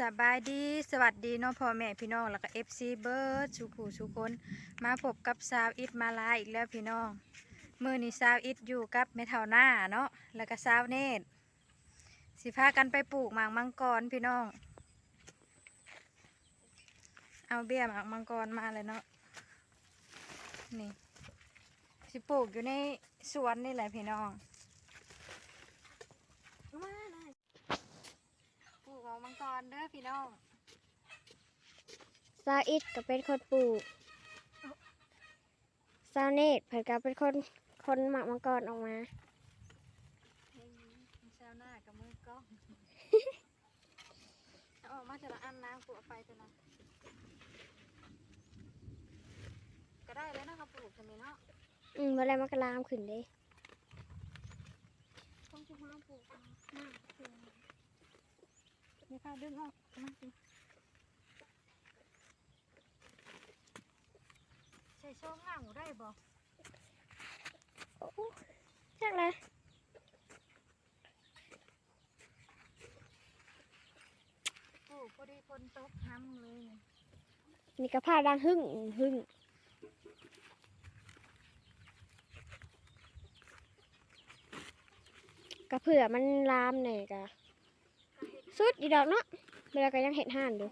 สบายดีสวัสดีน้องพ่อแม่พี่น้องแล้วก็เอฟซีเบิร์ดสุขูสุคน มาพบกับสาวอิดมาลาอีกแล้วพี่น้องมือนี้สาวอิดอยู่กับแม่เท่าหน้าเนาะแล้วก็สาวเนตรสิพากันไปปลูกหมากมังกรพี่น้อง เอาเบี้ยหมากมังกรมาเลยเนาะนี่สิปลูกอยู่ในสวนนี่แหละพี่น้องปลู กหมากมังกรเด้อพี่น้องซาวอิดก็เป็นคนปลูกซาวเนตเพิ่นก็เป็นคนคนหมักมังกรออกมาเช้าหน้ากับมือกล้องเอาออกมาแต่ละอันนะปลูกเอาไปแต่ละก็ได้แล้วนะครับปลูกจะมีเนาะอืมเวลามันก็ลามขึ้นเด้ ต้องชิมลองปลูกเอาหน้าคือ มีข้าวดึงออกมาสิใส่ช่องหน้าหมูได้บ่โอ้จักเลยปลูกพอดีฝนตกห้ำเลย นี่ก็ผ้าดังหึ่งหึ่งก็เผื่อมันลามหน่อยก็ สุดอีดอกเนาะเวลาก็ยังเห็ดห่านอยู่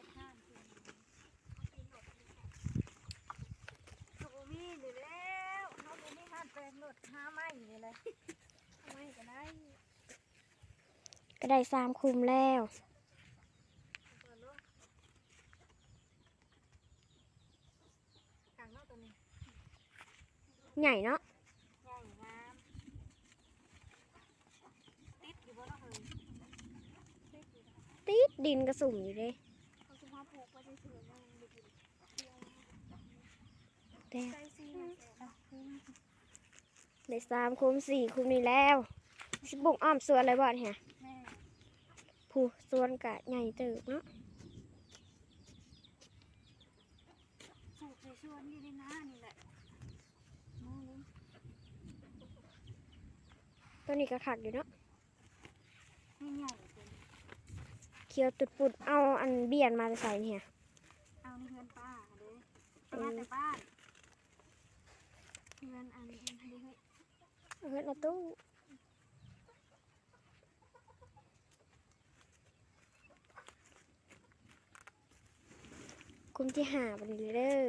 เขาบ่มีนี่แล้วเขาบ่มีหัดแปลงรถหาไม้นี่เลยหาไม้ก็ได้ ก็ได้สามคุมแล้วเปิดลูกกลางนอกตัวนี้ใหญ่เนาะ ใหญ่งามติดอยู่บ่เนาะเฮ้ยติดอยู่นะ ติ ดดินกระสุ่มอยู่เด้เขาสิมาปลูกไว้เฉยๆยังบ่กินแต่ใจสิอะคือได้สามคุมสี่คุมนี่แล้วสิบุกอ้อมสวนอะไรบ่เนี่ยแม่ผู้สวนกะใหญ่เติบเนาะสูบใส่ชวนอยู่ในหน้านี่แหละมองเลยตัวนี้ก็ขักอยู่เนาะนี่ใหญ่ เป็นเคียวตุดปุดเอาอันเบียนมาใส่เนี่ยเอาในเฮือนป้าเด้เอามาแต่บ้านเฮือนอันนี้เฮ้ยเอาเงินในตู้คุมที่หาบันนี้เด้อ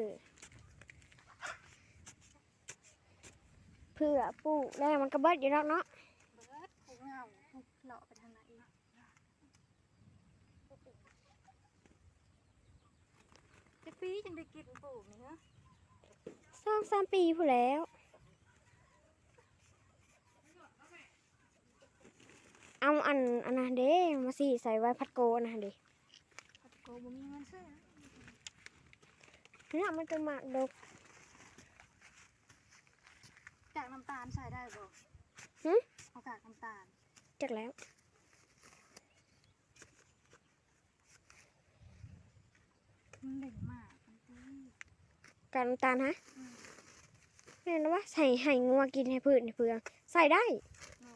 เพื่อปลูกแล้วมันก็เบิดอยู่แล้วเนาะ เบิดผูเงาผูเลาะไปทางไหนจะ ปีจังได้กินปลูกนี่เหรอสองสามปีผู้นแล้ว เอาอันอันนั้นเด้มาสิใส่ไว้พัดโกอันนะเด้ผัดโกบ่มีเงินซื้อเนี่ยมันจะหมากดกจากน้ำตาลใส่ได้บ่หึเอากากน้ำตาล จักแล้ว มันเด่นมากมันตีการน้ำตาลฮะอืมแม่นว่าใส่ไห่งัวกินให้พืชให้เพืองใส่ได้แม่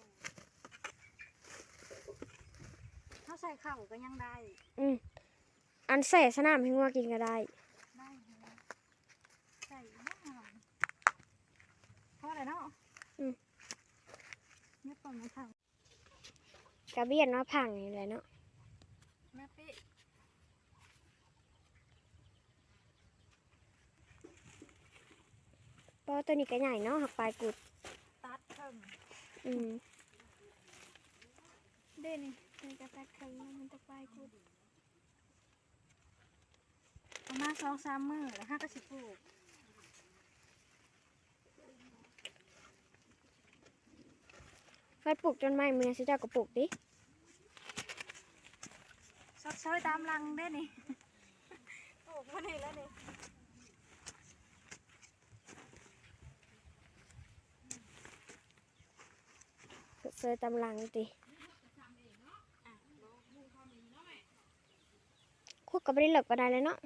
ถ้าใส่ข้าวก็ยังได้ อืมอันใส่สนามให้งัวกินก็ได้ ได้อยู่นะใส่มากเพราะอะไรเนาะอืมไม่ต้องไม่ทกระเบียนว่าพังนี่แหละเนาะำแม่ปิ๊ เพราะตัวนี้ก็ใหญ่เนาะหักปลายกุด ตัดเพิ่มอืมเด่นนี่จะตัดเพิ่มมันจะไปกูประมาณสองสามมือแล้วห้าก็สิปลูกฟัดปลูกจนไม้มือสิเจ้าก็ปลูกดิซดซอยตามรังได้นี่ ปลูกมานี่แล้วนี่ เสื้อตำลังดิคุกก็ไม่ได้หลบก็ได้เลยเนาะ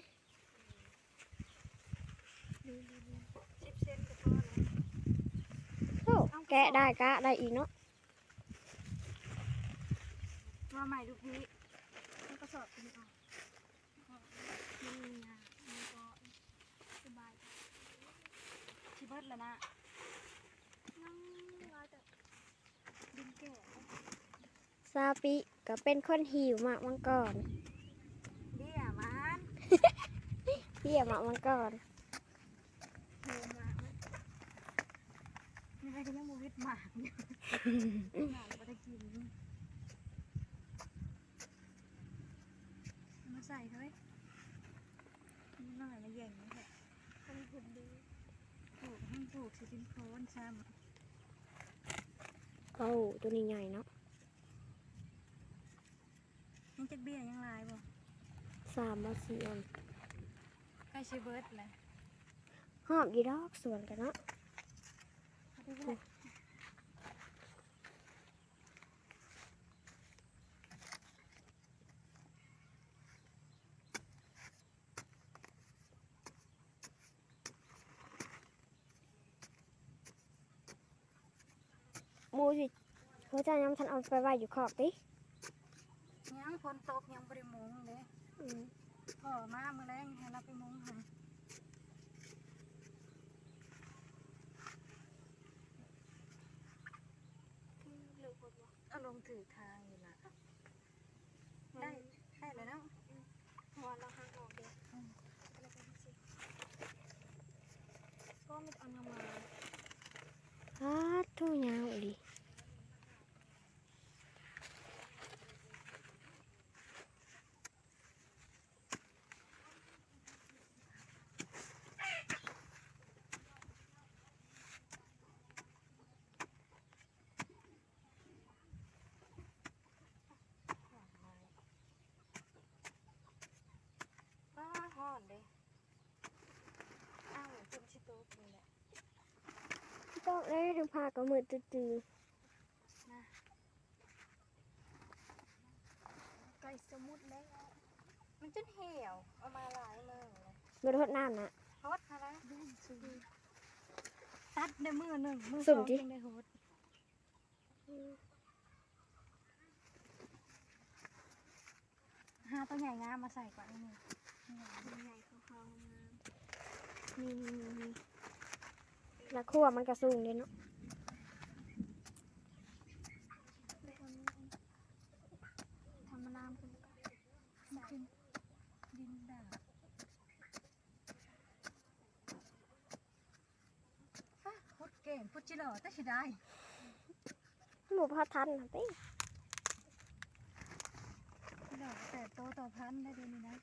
โอ้แกได้กะได้อีกเนาะมาใหม่ดูพี่มันก็สอบคุณออกมันมีงานมัก็สบายชิบเบิร์ดแล้วนะ ซาปิก็เป็นคนหิวหมากมังกรเบี้ยมันเพี่ยหมากมังกรโหมากมันนี่ใครก็ยังมูวิดหมากอยู่หมากบ่ได้กินเอามาใส่เฮ้ยมันหน่อยมาแย่งนี่แหละทำหุ่นดีปลูกให้ปลูกสิเป็นโคนซ้ โอ้ตัวนี้ใหญ่เนาะำยังจะเบี้ยยังลายบ่สามบาสีอันใกล้ชิเบิร์ดเลยหอมยีดอกสวนกันเนาะ เอาไปเลย หมูสิ เขาจะย้ำฉันเอาไปไว้อยู่ขอบติยังฝนตกยังบริมุงเลยอืมพ่อมาเมื่อแรงให้เราไปมุงให้เอาลงถือทางอยู่นะได้ได้แล้วเนาะ หัวเราห่างออกเดียวก็ไม่เอามาฮัดทูยาวอีหลี ป้าห่อนเลยอ้าวเหมือนเป็นชิโต๊ะนี่แหละ ต้องได้ถึงพากับมือตื้อนะไก่สมุดแล้วมันจนเหี่ยวเอามาหลายมือเลยๆมือทดน้ำนะฮดอะไรตัดได้มือหนึ่งมือสุ่สมองดิยังได้ฮดหาตัวใหญ่งามมาใส่ก่อนนิดนึงใหญ่ขาวๆมานี่นี่นี่นี่ แล้วคั่วมันกระสูงเลยเนาะทำมะนาวกันมันดินดาบฟ้าพุดเก่งพุดจิหล่แต่สิได้หมูพอทันนะติจิหล่อแต่โตต่อพันได้ดียวนี้นะ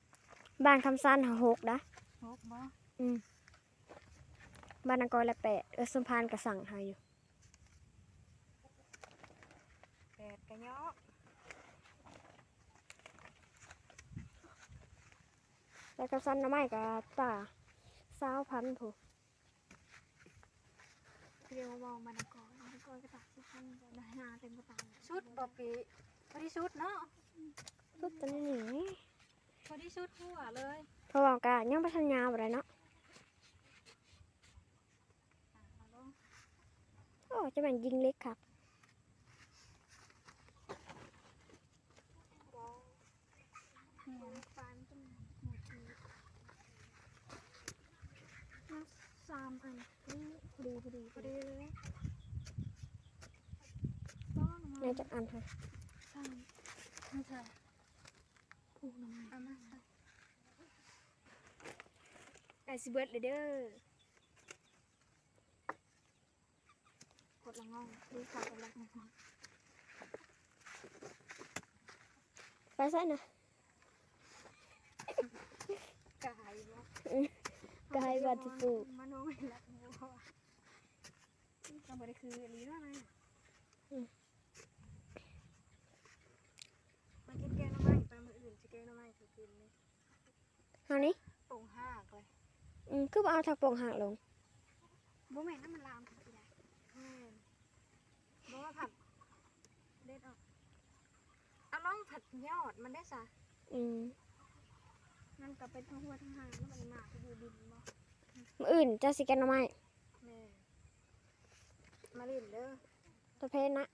บานคำสั้นหกนะฮกบ่อืม บ้านนางกอยละแปดเออสมพานกระสั่งหาอยู่แปดกระยอแล้วคำสั้นน้ำไม้กับตาสาวพันผู้เรียกว่ามองมันก่อนมันก่อนก็ตัดสิพันก็ได้หาเต็มกระตาชุดบอปีพอดีชุดเนาะสุดตัวนี้นี่พอดีชุดหัวเลยเพราะว่ากะยังพัฒนยาวอะไรเนาะอะเอาลง โอ้จะเป็นยิงเล็กครับสามอันนี่พอดีพอดีพอดีเลยต้องนมาจากอันค่ะสามไม่ใช่ผูกน้ำมันมาใส่ไอซิเบิร์ดเลยเด้อกด ละง่องดูข่าวกับลักง่องไปใส่นะกายบ่กายบาติปูมโนไม่รักงัวเราบริคืออันนี้แล้วนะมากินแกงหน้ำไม้ไปมืออื่นจะแกงหน้ำไม้คือกินเลยเฮานี้ปรุงห้ากเลยอืมคือบ่เอาถักโป่งหักลงบ่แม่นน้ำมันลามค่ะพี่ได้แม่น บอกว่าผัดเด็ดออกเอาล่องผัดยอดมันได้ซะอืมนั่นก็เป็นทั้งหัวทั้งหางแล้วมันหนาก็อยู่ดินบ่มื้ออื่นจะสิแกนหน่อไม้แม่มาเล่นเด้อตะเพนนะ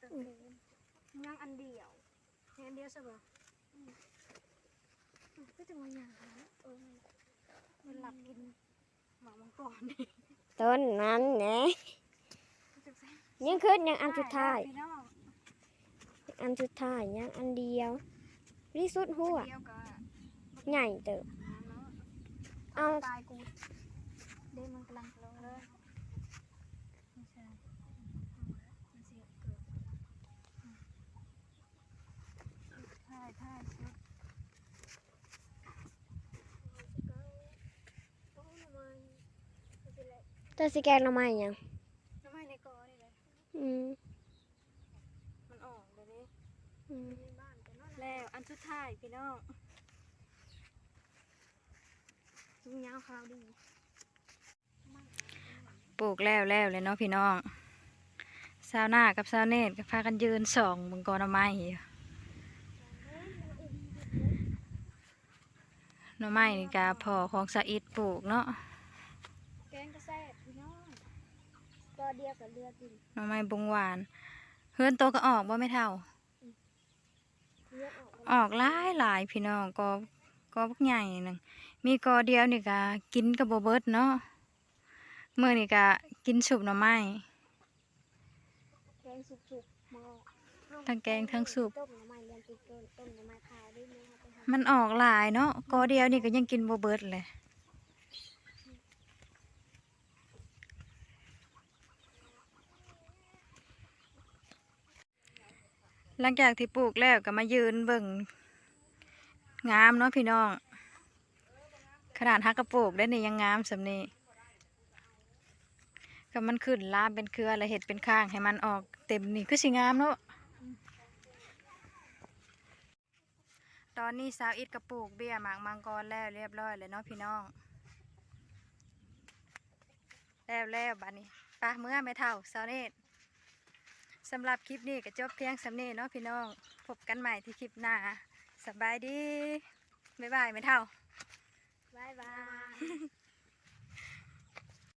ตะเพนย่างอันเดียวเห็นเดียวซะบ่ก็จะมาอย่างนั้นเออมันหลับกินหมักมังกร ต้นนั้นแหนะ ยังขึ้นยังอันสุดท้ายพี่น้องอันสุดท้ายยังอันเดียวรีสุดหัวเดียวก็ใหญ่เติบเนาะเอาตายกูเด้มันกำลังลงเลยไม่ใช่มันเสียเกิดถ่ายถ่ายชุดตัวสิแกงหน่อไม้ยัง น้ำมันในกอนี่เลย อืม มันออกเดี๋ยวนี้ อืม แล้วอัน สุดท้ายพี่น้องยิงยาวขาวดีปลูกแล้วแล้วเลยเนาะพี่น้องสาวหน้ากับสาวเนตก็พากันยืนส่องเบงกอนไม้อยู่หน่อไม้นี่กาพอของสะอิดปลูกเนาะแกงกระแซ่บพี่น้องก็เดียวกับเรือกินหน่อไม้บงหวานเฮือนโตก็ออกบ่ไม่เท่าเรือออก ออกหลายหลายพี่น้องก็ก็บักใหญ่หนึ่งมีกอเดียวนี่ก็กินกับโบเบิดเนาะเมื่อนี่ก็กินสุบหน่อไม้แกงสุกๆหม้อทั้งแกงทั้งสุปต้มหน่อไม้เรียนติดต้นต้มหน่อไม้ขาวด้วยมั้ยครับไปทมันออกหลายเนาะกอเดียวนี่ก็ยังกินโบเบิดเลย หลังจากที่ปลูกแล้วก็มายืนเบิ่งงามเนาะพี่น้อง ขนาดฮักกระปลูกได้นี่ยังงามสำนี้ก็มันขึ้นลามเป็นเครือแล้วเห็ดเป็นข้างให้มันออกเต็มนี่คือสิงามเนาะตอนนี้สาวอิดกระปลูกเบี้ยหมากมังกรแล้วเรียบร้อยเลยเนาะพี่น้อง แล้วแล้วบัดนี้ปะเมื่อไม่เท่าสาวเนต สำหรับคลิปนี้ก็จบเพียงสำนีเนาะพี่น้อง พบกันใหม่ที่คลิปหน้าสบายดี บ๊ายบายไม่เท่า บ๊ายบาย